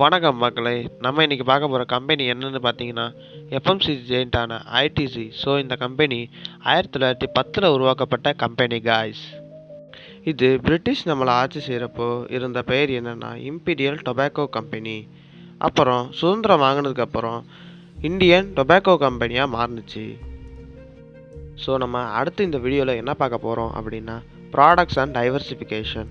வணக்கம் மக்களே. நம்ம இன்றைக்கி பார்க்க போகிற கம்பெனி என்னென்னு பார்த்தீங்கன்னா எஃப்எம்சிஜி ஜெயிண்டான ஐடிசி ஸோ இந்த கம்பெனி ஆயிரத்தி தொள்ளாயிரத்தி பத்தில் உருவாக்கப்பட்ட கம்பெனி காய்ஸ் இது பிரிட்டிஷ் நம்மளை ஆட்சி செய்கிறப்போ இருந்த பெயர் என்னென்னா இம்பீரியல் டொபாக்கோ கம்பெனி அப்புறம் சுதந்திரம் வாங்கினதுக்கப்புறம் இந்தியன் டொபாக்கோ கம்பெனியாக மாறுனுச்சு. ஸோ நம்ம அடுத்து இந்த வீடியோவில் என்ன பார்க்க போகிறோம் அப்படின்னா ப்ராடக்ட்ஸ் அண்ட் டைவர்சிஃபிகேஷன்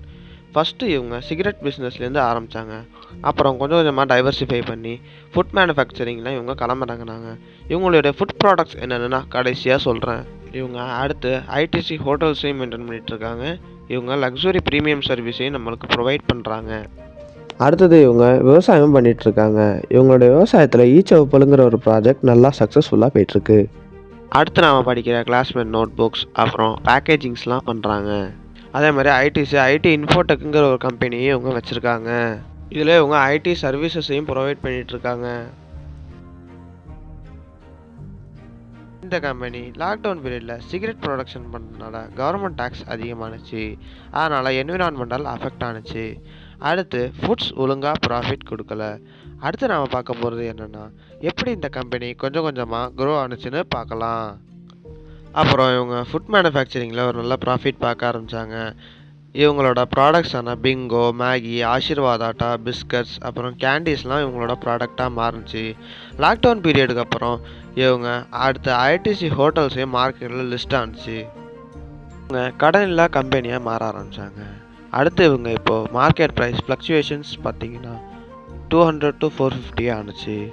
ஃபஸ்ட்டு இவங்க சிகரெட் பிஸ்னஸ்லேருந்து ஆரம்பித்தாங்க அப்புறம் கொஞ்சம் கொஞ்சமாக டைவர்சிஃபை பண்ணி ஃபுட் மேனுஃபேக்சரிங்லாம் இவங்க கிளம்புறாங்கனாங்க இவங்களுடைய ஃபுட் ப்ராடக்ட்ஸ் என்னென்னா கடைசியாக சொல்கிறேன் இவங்க அடுத்து ஐடிசி ஹோட்டல்ஸையும் மெயின்டைன் பண்ணிகிட்ருக்காங்க இவங்க லக்ஸுரி ப்ரீமியம் சர்வீஸையும் நம்மளுக்கு ப்ரொவைட் பண்ணுறாங்க அடுத்தது இவங்க விவசாயம் பண்ணிகிட்ருக்காங்க இவங்களுடைய விவசாயத்தில் ஈச்சவப்பலுங்கிற ஒரு ப்ராஜெக்ட் நல்லா சக்ஸஸ்ஃபுல்லாக போயிட்டுருக்கு அடுத்து நாம் படிக்கிற கிளாஸ்மேட் நோட் புக்ஸ் அப்புறம் பேக்கேஜிங்ஸ்லாம் பண்ணுறாங்க அதே மாதிரி ஐடிசி ஐடி இன்ஃபோடெக்குங்கிற ஒரு கம்பெனியும் இவங்க வச்சுருக்காங்க. இதில் இவங்க ஐடி சர்வீசஸையும் ப்ரொவைட் பண்ணிகிட்ருக்காங்க இந்த கம்பெனி லாக்டவுன் பீரியடில் சிகரெட் ப்ரொடக்ஷன் பண்ணுறதுனால கவர்மெண்ட் டேக்ஸ் அதிகமானுச்சு. அதனால் என்விரான்மெண்டல் அஃபெக்ட் ஆனுச்சு. அடுத்து ஃபுட்ஸ் ஒழுங்காக ப்ராஃபிட் கொடுக்கல. அடுத்து நாம் பார்க்க போகிறது என்னென்னா எப்படி இந்த கம்பெனி கொஞ்சம் கொஞ்சமாக க்ரோ ஆனுச்சுன்னு பார்க்கலாம். அப்புறம் இவங்க ஃபுட் மேனுஃபேக்சரிங்கில் ஒரு நல்ல ப்ராஃபிட் பார்க்க ஆரம்பித்தாங்க இவங்களோட ப்ராடக்ட்ஸான Bingo Maggi Aashirvaad atta biscuits அப்புறம் கேண்டீஸ்லாம் இவங்களோட ப்ராடக்டாக மாறுச்சு. லாக்டவுன் பீரியடுக்கு அப்புறம் இவங்க அடுத்த ஐடிசி ஹோட்டல்ஸையும் மார்க்கெட்டில் லிஸ்ட் ஆனிச்சு இவங்க கடனில்லா கம்பெனியாக மாற ஆரம்பித்தாங்க அடுத்து இவங்க இப்போது மார்க்கெட் ப்ரைஸ் ஃப்ளக்சுவேஷன்ஸ் பார்த்தீங்கன்னா two hundred to four fifty ஆணுச்சு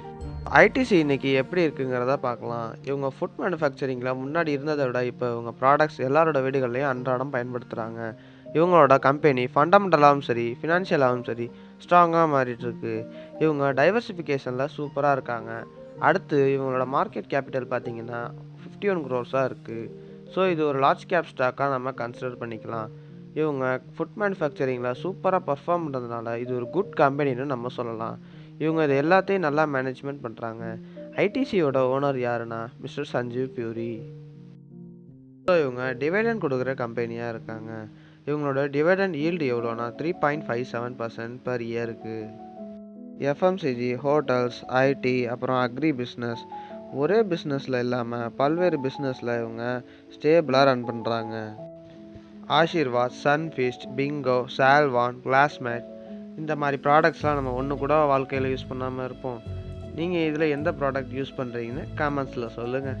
ஐடிசி இன்னைக்கு எப்படி இருக்குங்கிறத பார்க்கலாம். இவங்க ஃபுட் மேனுஃபேக்சரிங்கில் முன்னாடி இருந்ததை விட இப்போ இவங்க ப்ராடக்ட்ஸ் எல்லாரோட வீடுகள்லையும் அன்றாடம் பயன்படுத்துகிறாங்க இவங்களோட கம்பெனி ஃபண்டமெண்டலாகவும் சரி ஃபினான்ஷியலாகவும் சரி ஸ்ட்ராங்காக மாறிட்டுருக்கு. இவங்க டைவர்சிஃபிகேஷனில் சூப்பராக இருக்காங்க. அடுத்து இவங்களோட மார்க்கெட் கேபிட்டல் பார்த்தீங்கன்னா ஃபிஃப்டி ஒன் க்ரோர்ஸாக இருக்குது ஸோ இது ஒரு லார்ஜ் கேப் ஸ்டாக்காக நம்ம கன்சிடர் பண்ணிக்கலாம். இவங்க ஃபுட் மேனுஃபேக்சரிங்கில் சூப்பராக பர்ஃபார்ம் பண்ணுறதுனால இது ஒரு குட் கம்பெனின்னு நம்ம சொல்லலாம். இவங்க இது எல்லாத்தையும் நல்லா மேனேஜ்மெண்ட் பண்ணுறாங்க ஐடிசியோட ஓனர் யாருன்னா மிஸ்டர் சஞ்சீவ் பியூரி ஸோ இவங்க டிவைடன் கொடுக்குற கம்பெனியாக இருக்காங்க. இவங்களோட டிவைடன் ஈல்டு எவ்வளோனா three point five seven percent per இயருக்கு எஃப்எம்சிஜி ஹோட்டல்ஸ் ஐடி அப்புறம் அக்ரி பிஸ்னஸ் ஒரே பிஸ்னஸில் இல்லாமல் பல்வேறு பிஸ்னஸில் இவங்க ஸ்டேபிளாக ரன் பண்ணுறாங்க Aashirvaad Sunfeast Bingo Savlon Classmate இந்த மாதிரி ப்ராடக்ட்ஸ்லாம் நம்ம ஒன்று கூட வாழ்க்கையில் யூஸ் பண்ணாமல் இருப்போம். நீங்கள் இதில் எந்த ப்ராடக்ட் யூஸ் பண்ணுறீங்கன்னு காமெண்ட்ஸில் சொல்லுங்கள்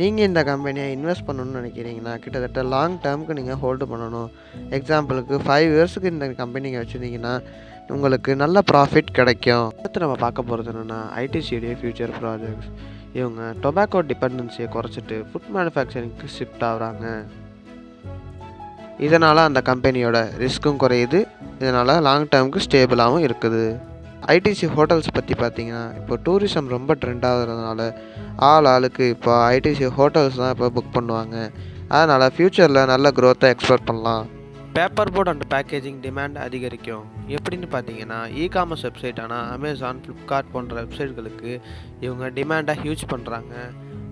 நீங்கள் இந்த கம்பெனியை இன்வெஸ்ட் பண்ணணும்னு நினைக்கிறீங்கன்னா கிட்டத்தட்ட லாங் டேர்முக்கு நீங்கள் ஹோல்டு பண்ணணும். எக்ஸாம்பிளுக்கு ஃபைவ் இயர்ஸுக்கு இந்த கம்பெனிங்க வச்சுருந்தீங்கன்னா உங்களுக்கு நல்ல ப்ராஃபிட் கிடைக்கும். அடுத்து நம்ம பார்க்க போகிறது என்னென்னா ஐடிசியுடைய ஃபியூச்சர் ப்ராஜெக்ட்ஸ் இவங்க டொபாக்கோ டிபெண்டன்சியை குறைச்சிட்டு ஃபுட் மேனுஃபேக்சரிங்க்கு ஷிஃப்ட் ஆகுறாங்க. இதனால் அந்த கம்பெனியோட ரிஸ்க்கும் குறையுது. இதனால் லாங் டேர்முக்கு ஸ்டேபிளாகவும் இருக்குது. ஐடிசி ஹோட்டல்ஸ் பற்றி பார்த்தீங்கன்னா இப்போ டூரிசம் ரொம்ப ட்ரெண்ட் ஆகுறதுனால ஆள் ஆளுக்கு இப்போ ஐடிசி ஹோட்டல்ஸ் தான் இப்போ புக் பண்ணுவாங்க. அதனால் ஃப்யூச்சரில் நல்ல க்ரோத்தை எக்ஸ்பெக்ட் பண்ணலாம். Paper board and packaging demand அதிகரிக்கும். எப்படின்னு பார்த்தீங்கன்னா இ காமர்ஸ் வெப்சைட்டான அமேசான் ஃப்ளிப்கார்ட் போன்ற வெப்சைட்களுக்கு இவங்க டிமாண்டை ஹியூஜ் பண்ணுறாங்க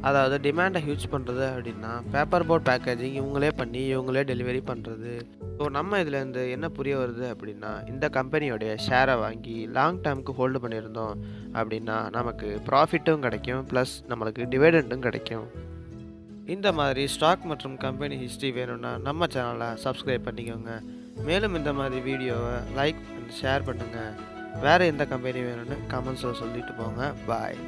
அதாவது டிமாண்டை ஹியூஜ் பண்ணுறது அப்படின்னா பேப்பர் போர்ட் பேக்கேஜிங் இவங்களே பண்ணி இவங்களே டெலிவரி பண்ணுறது ஸோ நம்ம இதுலேருந்து என்ன புரிய வருது அப்படின்னா இந்த கம்பெனியோடைய ஷேரை வாங்கி லாங் டேர்முக்கு ஹோல்டு பண்ணியிருந்தோம் அப்படின்னா நமக்கு ப்ராஃபிட்டும் கிடைக்கும் ப்ளஸ் நம்மளுக்கு டிவைடெண்ட்டும் கிடைக்கும். இந்த மாதிரி ஸ்டாக் மற்றும் கம்பெனி ஹிஸ்ட்ரி வேணும்னா நம்ம சேனலை சப்ஸ்கிரைப் பண்ணிக்கோங்க. மேலும் இந்த மாதிரி வீடியோவை லைக் அண்ட் ஷேர் பண்ணுங்கள் வேறு எந்த கம்பெனி வேணும்னு கமெண்ட்ஸில் சொல்லிட்டு போங்க. பாய்